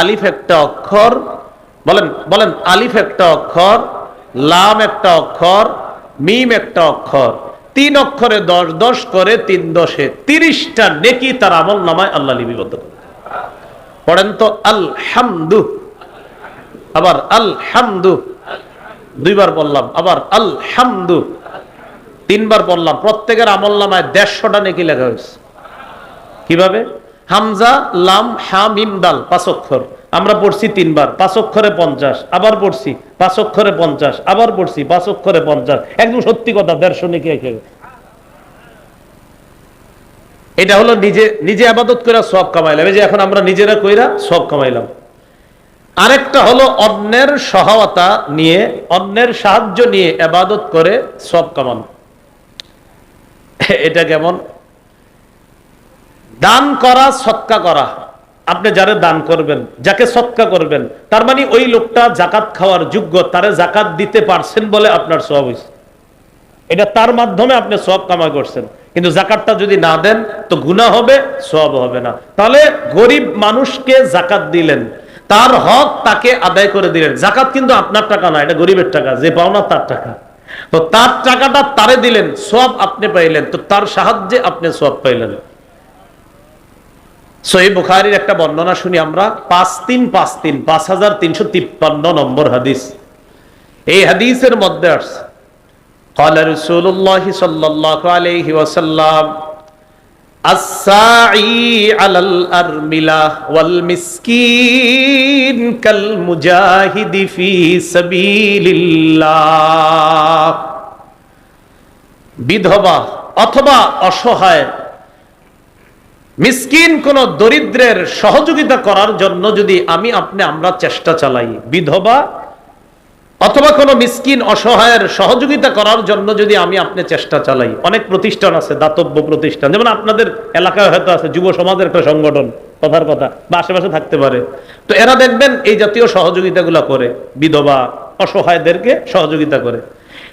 আলিফ একটা অক্ষর, বলেন বলেন, আলিফ একটা অক্ষর, লাম একটা অক্ষর, মিম একটা অক্ষর, তিন অক্ষরে দশ দশ করে তিন দশে তিরিশটা নেকি তার আমল নামায় আল্লাহ লিপিবদ্ধ পড়েন তো আলহামদু, আবার আলহামদু, দুইবার বললাম, আবার আলহামদু, তিনবার বললাম, প্রত্যেকের আমল নামায় দেড়শোটা নেকি লেখা হয়েছে। কীভাবে? হামজা, লাম হা মিম দাল, পাঁচ অক্ষর। আমরা পড়ছি তিনবার, পাঁচ অক্ষরে পঞ্চাশ, আবার পড়ছি পাঁচ অক্ষরে পঞ্চাশ, আবার পড়ছি পাঁচ অক্ষরে পঞ্চাশ। একদম সত্যি কথা, দেড়শো নাকি এটা হলো নিজে নিজে আবাদত করে সব কামাইলাম। এই যে এখন আমরা নিজেরা কইরা সব কামাইলাম। আরেকটা হলো অন্যের সহায়তা নিয়ে, অন্যের সাহায্য নিয়ে আবাদত করে সব কামানো। এটা কেমন? দান করা, সৎকা করা। আপনি যারে দান করবেন, যাকে সৎকা করবেন, তার মানে ওই লোকটা জাকাত খাওয়ার যোগ্য, তারে জাকাত দিতে পারছেন বলে আপনার সব হয়েছে এটা তার মাধ্যমে আপনি সব কামাই করছেন। কিন্তু জাকাতটা যদি না দেন, তো গুণা হবে সব হবে না। তাহলে গরিব মানুষকে জাকাত দিলেন, তার হক তাকে আদায় করে দিলেন। জাকাত কিন্তু আপনার টাকা না, এটা গরিবের টাকা, যে পাওনা তার টাকা। তো তার টাকাটা তারে দিলেন সব আপনি পাইলেন, তো তার সাহায্যে আপনি সব পাইলেন। সহি বুখারির একটা বর্ণনা শুনি আমরা পাঁচ তিন পাঁচ তিন পাঁচ হাজার তিনশো তিপ্পান্ন নম্বর হাদিস এই হাদিসের মধ্যে আসছে قال رسول الله صلى الله عليه وسلم الساعي على الأرملة والمسكين كالمجاهد في سبيل الله বিধবা অথবা অসহায় মিসকিন কোন দরিদ্রের সহযোগিতা করার জন্য যদি আমি আপনি আমরা চেষ্টা চালাই, বিধবা অথবা কোনো মিসকিন অসহায়ের সহযোগিতা করার জন্য যদি আমি আপনি চেষ্টা চালাই, অনেক প্রতিষ্ঠান আছে, দাতব্য প্রতিষ্ঠান, যেমন আপনাদের এলাকায় হয়তো আছে, যুব সমাজের একটা সংগঠন, কথার কথা, বা আশেপাশে থাকতে পারে। তো এরা দেখবেন এই জাতীয় সহযোগিতাগুলো করে, বিধবা অসহায়দেরকে সহযোগিতা করে।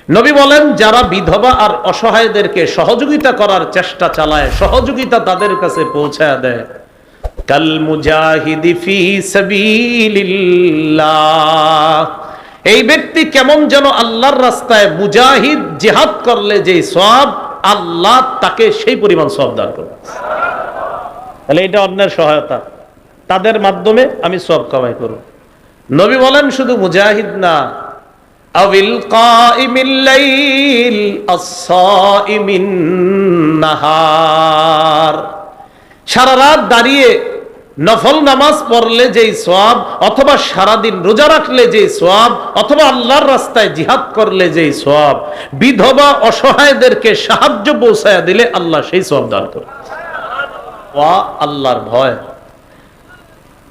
নবী বলেন, যারা বিধবা আর অসহায়দেরকে সহযোগিতা করার চেষ্টা চালায়, সহযোগিতা তাদের কাছে পৌঁছায় দেয়। কাল মুজাহিদি ফি সাবিলিল্লাহ। এই ব্যক্তি কেমন যেন আল্লাহর রাস্তায় মুজাহিদ জেহাদ করলে যে সব আল্লাহ তাকে সেই পরিমাণ সব দান করবে। তাহলে এটা অন্যের সহায়তা। তাদের মাধ্যমে আমি সব কামাই করব। নবী বলেন, শুধু মুজাহিদ না আবিল কাইমিল লাইল আস-সাইমিন নাহার। সারা রাত দাঁড়িয়ে নফল নামাজ পড়লে যেই সোয়াব অথবা সারাদিন রোজা রাখলে যেই সোয়াব অথবা আল্লাহর রাস্তায় জিহাদ করলে যেই সোয়াব বিধবা অসহায়দেরকে সাহায্য পৌঁছায় দিলে আল্লাহ সেই সোয়াব দান করে আল্লাহর ভয়।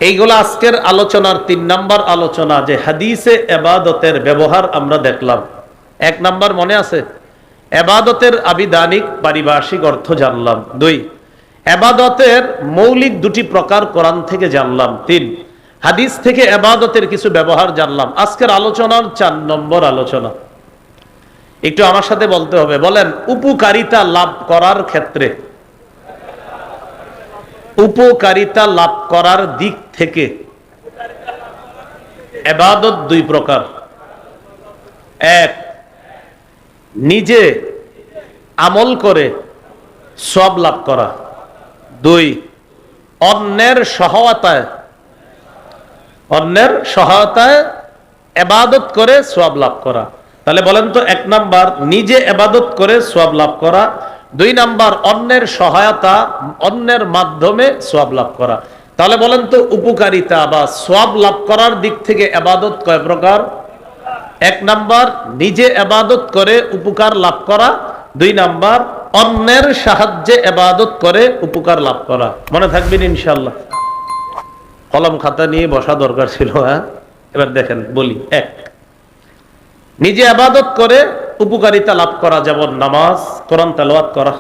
এইগুলো আজকের আলোচনার তিন নাম্বার আলোচনা যে হাদিসে এবাদতের ব্যবহার আমরা দেখলাম। এক নাম্বার মনে আছে? এবাদতের আবিধানিক পারিভাষিক অর্থ জানলাম। দুই, এবাদতের মৌলিক দুটি প্রকার কোরআন থেকে জানলাম। তিন, হাদিস থেকে এবাদতের কিছু ব্যবহার জানলাম। আজকের আলোচনার চার নম্বর আলোচনা। একটু আমার সাথে বলতে হবে। বলেন, উপকারিতা লাভ করার ক্ষেত্রে উপকারিতা লাভ করার দিক থেকে। এবাদত দুই প্রকার। এক, নিজে আমল করে সব লাভ করা। দুই, অন্যের সহায়তায় অন্যের সহায়তায় এবাদত করে সব লাভ করা। তাহলে বলেন তো, এক নাম্বার, নিজে এবাদত করে সব লাভ করা। দুই নাম্বার, অন্যের সহায়তা, অন্যের মাধ্যমে সব লাভ করা। তাহলে বলেন তো, উপকারিতা বা সব লাভ করার দিক থেকে এবাদত কয় প্রকার? এক নাম্বার, নিজে এবাদত করে উপকার লাভ করা। দুই নাম্বার, অন্যের সাহায্যে এবাদত করে উপকার লাভ করা। মনে থাকবেন ইনশাল্লাহ কলম খাতা নিয়ে বসা দরকার ছিল হ্যাঁ? এবার দেখেন, বলি, এক। নিজে আবাদত করে উপকারিতা লাভ করা যেমন নামাজ কোরআন তেলাওয়াত করা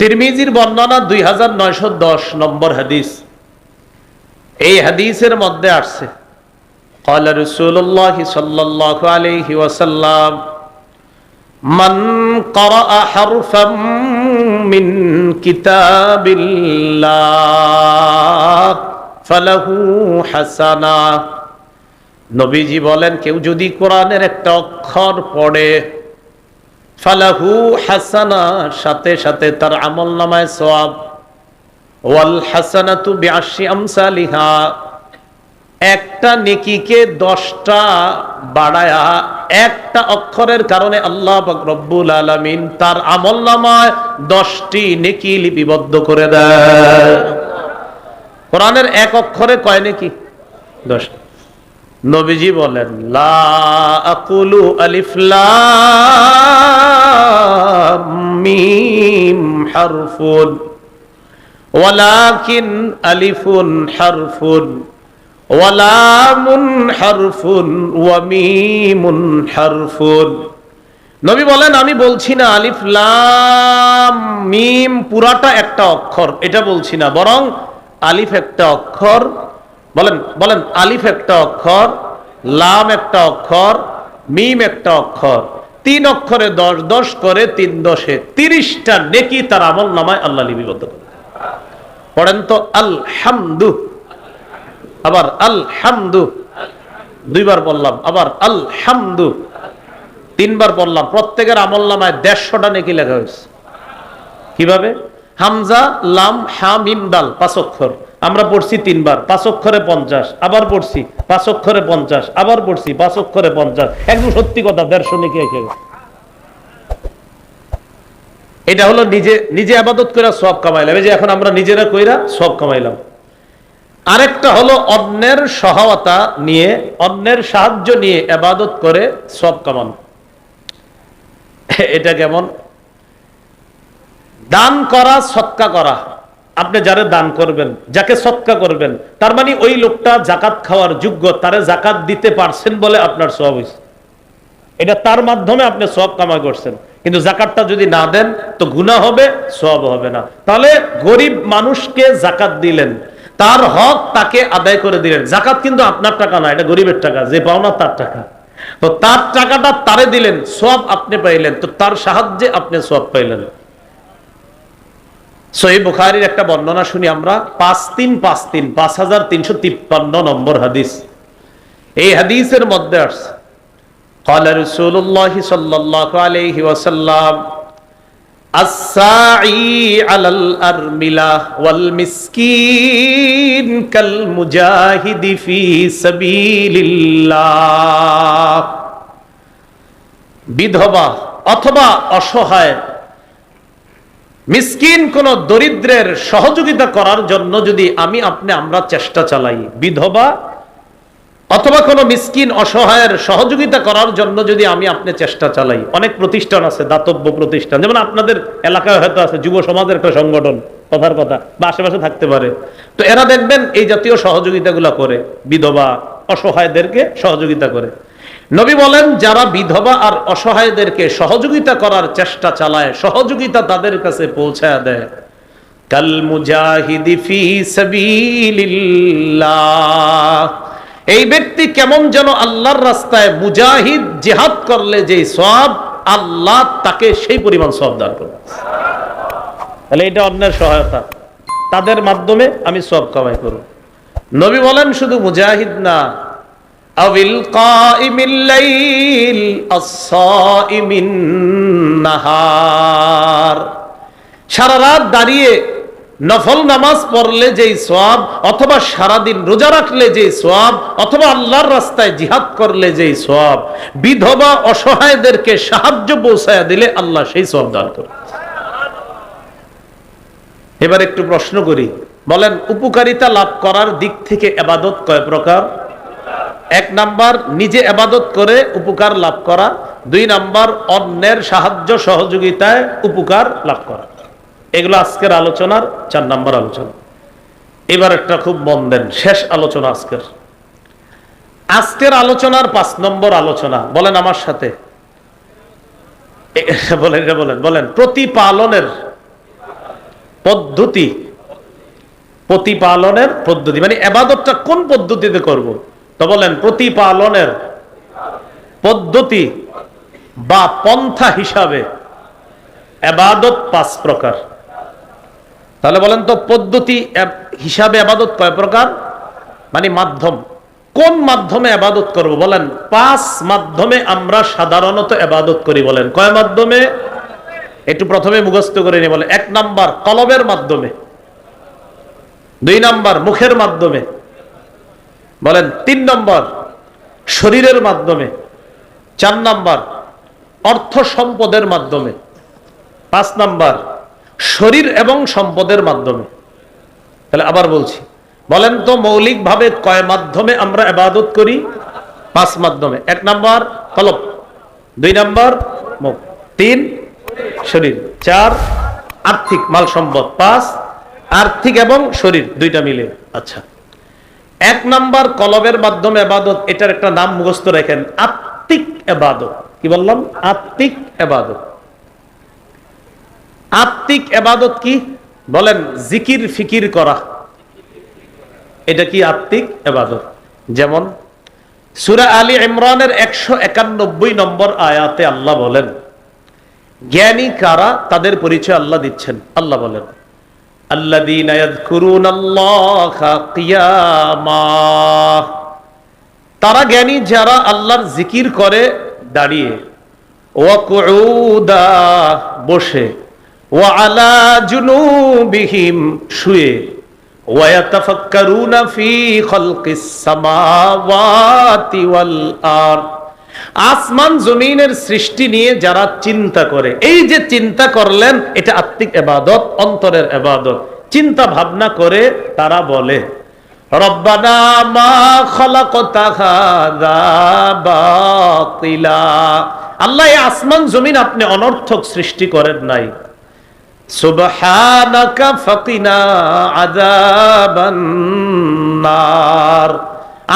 তিরমিজির বর্ণনা দুই হাজার নয়শো দশ নম্বর হাদিস এই হাদিসের মধ্যে আসছে قال رسول الله صلى الله عليه وسلم من قرأ حرفا من كتاب الله ফালাহু হাসানা নবীজি বলেন, কেউ যদি কোরআনের একটা অক্ষর পড়ে, ফালাহু হাসানা, সাথে সাথে তার আমল নামায় সওয়াব। ওয়াল হাসানাতু বিআশি আমসালিহা। একটা নেকিকে দশটা বাড়ায়া একটা অক্ষরের কারণে আল্লাহ রব্বুল আলামিন তার আমল নামায় দশটি নেকি লিপিবদ্ধ করে দেয়। কোরআনের এক অক্ষরে কয় নেকি? দশ নবীজি বলেন, লা আকুলু আলিফ মিম হারফুন, ওয়ালাকিন আলিফুন হারফুন, ওয়ালামুন হারফুন, ওয়া মিমুন হারফুন। নবী বলেন, আমি বলছি না আলিফ লাম মিম পুরাটা একটা অক্ষর, এটা বলছি না, বরং আলিফ একটা অক্ষর বলেন বলেন, আলিফ একটা অক্ষর, লাম একটা অক্ষর, মিম একটা অক্ষর, তিন অক্ষরে দশ দশ করে তিন দশে তিরিশটা নেকি তার আমল নামায় আল্লাহ লিপিবদ্ধ করে। পড়েন তো আলহামদু, আবার আলহামদু, দুইবার বললাম, আবার আলহামদু, তিনবার বললাম, প্রত্যেকের আমল নামায় দেড়শোটা নেকি লেখা হয়েছে। কীভাবে? হামজা, লাম হা মিম দাল, পাঁচ অক্ষর। আমরা পড়ছি তিনবার, পাঁচ অক্ষরে পঞ্চাশ, আবার পড়ছি পাঁচ অক্ষরে পঞ্চাশ, আবার পড়ছি পাঁচ অক্ষরে পঞ্চাশ। একদম সত্যি কথা, দেড়শো নেকি এসে এটা হলো নিজে নিজে আবাদত করে সব কামাইলাম। এই যে এখন আমরা নিজেরা কইরা সব কামাইলাম। আরেকটা হলো অন্যের সহায়তা নিয়ে, অন্যের সাহায্য নিয়ে আবাদত করে সব কামানো। এটা কেমন? দান করা, সৎকা করা। আপনি যারে দান করবেন, যাকে সৎকা করবেন, তার মানে ওই লোকটা জাকাত খাওয়ার যোগ্য, তারে জাকাত দিতে পারছেন বলে আপনার সব হয়েছে এটা তার মাধ্যমে আপনি সব কামাই করছেন। কিন্তু জাকাতটা যদি না দেন, তো গুণা হবে সব হবে না। তাহলে গরিব মানুষকে জাকাত দিলেন, তার হক তাকে আদায় করে দিলেন। জাকাত কিন্তু আপনার টাকা না, এটা গরিবের টাকা, যে পাওনা তার টাকা। তো তার টাকাটা তারে দিলেন সব আপনি পাইলেন, তো তার সাহায্যে আপনি সব পাইলেন। সহি বুখারির একটা বর্ণনা শুনি আমরা পাঁচ তিন পাঁচ তিন পাঁচ হাজার তিনশো তিপ্পান্ন নম্বর হাদিস এই হাদিসের মধ্যে আসছে قال رسول الله صلى الله عليه وسلم الساعي على الأرملة والمسكين كالمجاهد في سبيل الله বিধবা অথবা অসহায় মিসকিন কোন দরিদ্রের সহযোগিতা করার জন্য যদি আমি আপনি আমরা চেষ্টা চালাই, বিধবা অথবা কোনো মিসকিন অসহায়ের সহযোগিতা করার জন্য যদি আমি আপনি চেষ্টা চালাই, অনেক প্রতিষ্ঠান আছে, দাতব্য প্রতিষ্ঠান, যেমন আপনাদের এলাকায় হয়তো আছে, যুব সমাজের একটা সংগঠন, কথার কথা, বা আশেপাশে থাকতে পারে। তো এরা দেখবেন এই জাতীয় সহযোগিতাগুলো করে, বিধবা অসহায়দেরকে সহযোগিতা করে। নবী বলেন, যারা বিধবা আর অসহায়দেরকে সহযোগিতা করার চেষ্টা চালায়, সহযোগিতা তাদের কাছে পৌঁছায় দেয়। কাল মুজাহিদি ফি সাবিলিল্লাহ। এই ব্যক্তি কেমন যেন আল্লাহর রাস্তায় মুজাহিদ জেহাদ করলে যে সব আল্লাহ তাকে সেই পরিমাণ সব দান করবে। তাহলে এটা অন্যের সহায়তা। তাদের মাধ্যমে আমি সব কামাই করব। নবী বলেন, শুধু মুজাহিদ না সারা রাত দাঁড়িয়ে নফল নামাজ পড়লে যেই সোয়াব অথবা সারাদিন রোজা রাখলে যেই সোয়াব অথবা আল্লাহর রাস্তায় জিহাদ করলে যেই সোয়াব বিধবা অসহায়দেরকে সাহায্য পৌঁছায় দিলে আল্লাহ সেই সোয়াব দান করে এবার একটু প্রশ্ন করি, বলেন, উপকারিতা লাভ করার দিক থেকে এবাদত কয় প্রকার? এক নাম্বার, নিজে এবাদত করে উপকার লাভ করা। দুই নাম্বার, অন্যের সাহায্য সহযোগিতায় উপকার লাভ করা। এগুলো আজকের আলোচনার চার নাম্বার আলোচনা। এবার একটা খুব মন দেন, শেষ আলোচনা আজকের। আজকের আলোচনার পাঁচ নম্বর আলোচনা, বলেন আমার সাথে। বলেন বলেন বলেন, প্রতিপালনের পদ্ধতি। প্রতিপালনের পদ্ধতি মানে এবাদতটা কোন পদ্ধতিতে করব? তো বলেন, প্রতিপালনের পদ্ধতি বা পন্থা হিসাবে এবাদত পাঁচ প্রকার। তাহলে বলেন তো, পদ্ধতি হিসাবে আবাদত কয় প্রকার? মানে মাধ্যম। কোন মাধ্যমে আবাদত করব বলেন? পাঁচ মাধ্যমে আমরা সাধারণত আবাদত করি বলেন। কয় মাধ্যমে? একটু প্রথমে মুখস্থ করে নিয়ে বলে এক নাম্বার, কলবের মাধ্যমে। দুই নাম্বার, মুখের মাধ্যমে। বলেন, তিন নম্বর, শরীরের মাধ্যমে। চার নাম্বার, অর্থ সম্পদের মাধ্যমে। পাঁচ নাম্বার, শরীর এবং সম্পদের মাধ্যমে। তাহলে আবার বলছি, বলেন তো মৌলিকভাবে কয় মাধ্যমে আমরা আবাদত করি? পাঁচ মাধ্যমে। এক নম্বর, কলব। দুই নাম্বার মুখ তিন, শরীর। চার, আর্থিক মাল সম্পদ। পাঁচ, আর্থিক এবং শরীর। দুইটা মিলে। আচ্ছা। এক নাম্বার কলবের মাধ্যমে আবাদত এটার একটা নাম মুখস্থ রাখেন, আত্মিক আবাদত কি বললাম? আত্মিক আবাদত আত্মিক আবাদত কি? বলেন, জিকির ফিকির করা। এটা কি আত্মিক আবাদত যেমন, সুরা আলী ইমরানের একশো একানব্বই নম্বর আয়াতে আল্লাহ বলেন, জ্ঞানী কারা? তাদের পরিচয় আল্লাহ দিচ্ছেন। আল্লাহ বলেন الذين يذكرون الله قياما তারা জ্ঞানী যারা আল্লাহর জিকির করে দাঁড়িয়ে ওয়াকুউদা বসে ওয়া আলা জুনুবিহিম শুয়ে ওয়ায়াতাফাক্কারুনা ফি খালকিস সামাওয়াতি ওয়াল আরদ আসমান জমিনের সৃষ্টি নিয়ে যারা চিন্তা করে, এই যে চিন্তা করলেন, এটা আত্মিক এবাদত, অন্তরের এবাদত। চিন্তা ভাবনা করে তারা বলে আল্লাহ আসমান জমিন আপনি অনর্থক সৃষ্টি করেন নাই। সুবহানাকা ফাকিনা আযাবান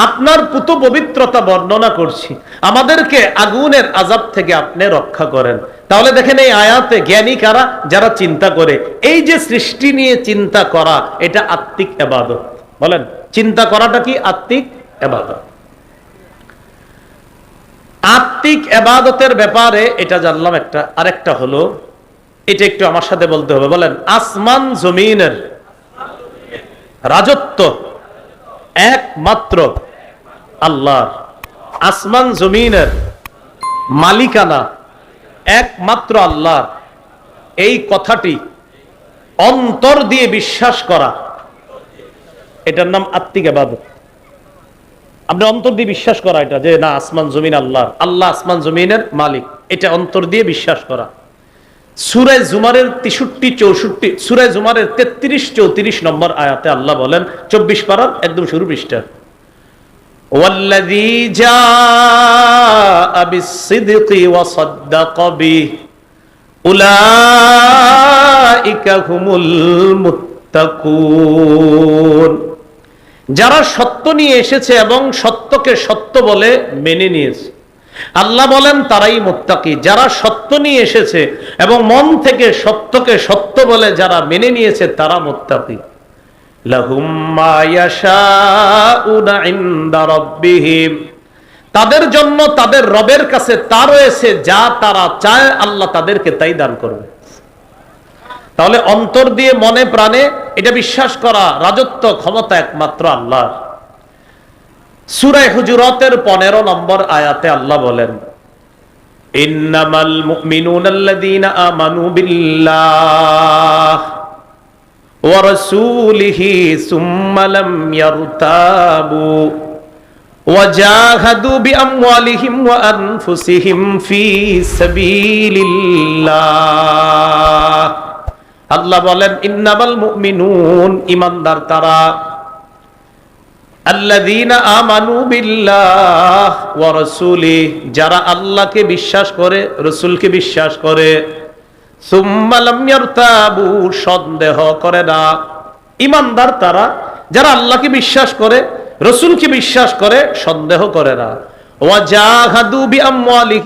আপনার পুত পবিত্রতা বর্ণনা করছি। আমাদেরকে আগুনের আজাব থেকে আপনি রক্ষা করেন। তাহলে দেখেন এই আয়াতে জ্ঞানী কারা? যারা চিন্তা করে। এই যে সৃষ্টি নিয়ে চিন্তা করা, এটা আত্মিক এবাদত। বলেন, চিন্তা করাটা কি? আত্মিক এবাদত। আত্মিক এবাদতের ব্যাপারে এটা জানলাম একটা, আরেকটা হলো, এটা একটু আমার সাথে বলতে হবে। বলেন, আসমান জমিনের রাজত্ব একমাত্র আল্লাহর আসমান জমিনের মালিকানা একমাত্র আল্লাহর এই কথাটি অন্তর দিয়ে বিশ্বাস করা। এটার নাম আত্মিক আবাদত আপনি অন্তর দিয়ে বিশ্বাস করা এটা যে, না, আসমান জমিন আল্লাহ। আল্লাহ আসমান জমিনের মালিক। এটা অন্তর দিয়ে বিশ্বাস করা। সুরায় জুমারের তেষট্টি, চৌষট্টি সুরায় জুমারের তেত্রিশ, চৌত্রিশ নম্বর আয়াতে আল্লাহ বলেন, চব্বিশ পারার একদম শুরু পৃষ্ঠা والذي جاء بالصدق وصدق به أولئك هم المتقون যারা সত্য নিয়ে এসেছে এবং সত্যকে সত্য বলে মেনে নিয়েছে আল্লাহ বলেন তারাই মোত্তাকি যারা সত্য নিয়ে এসেছে এবং মন থেকে সত্যকে সত্য বলে যারা মেনে নিয়েছে তারা মোত্তাকি তাদের জন্য তাদের রবের কাছে তা রয়েছে, যা তারা চায়, আল্লাহ তাদেরকে তাই দান করবে। তাহলে অন্তর দিয়ে মনে প্রাণে এটা বিশ্বাস করা, রাজত্ব ক্ষমতা একমাত্র আল্লাহ সুরায় হুজুরতের পনেরো নম্বর আয়াতে আল্লাহ বলেন, ইন্নামাল মুমিনুনাল্লাযীনা আমানু বিল্লাহ। ওয়া রাসূলিহি সুম্মা লাম ইয়ারতাবু وجاهدوا بأموالهم وأنفسهم في سبيل الله আল্লাহ বলেন ইন্নামাল মুমিনুন ইমানদার তারা আল্লাযীনা আমানু বিল্লাহ ওয়া রাসূলি যারা আল্লাহকে বিশ্বাস করে রাসূলকে বিশ্বাস করে সুম্মা লাম ইয়ারতাবু সন্দেহ করে না। ইমানদার তারা, যারা আল্লাহকে বিশ্বাস করে, রসুলকে বিশ্বাস করে, সন্দেহ করে না।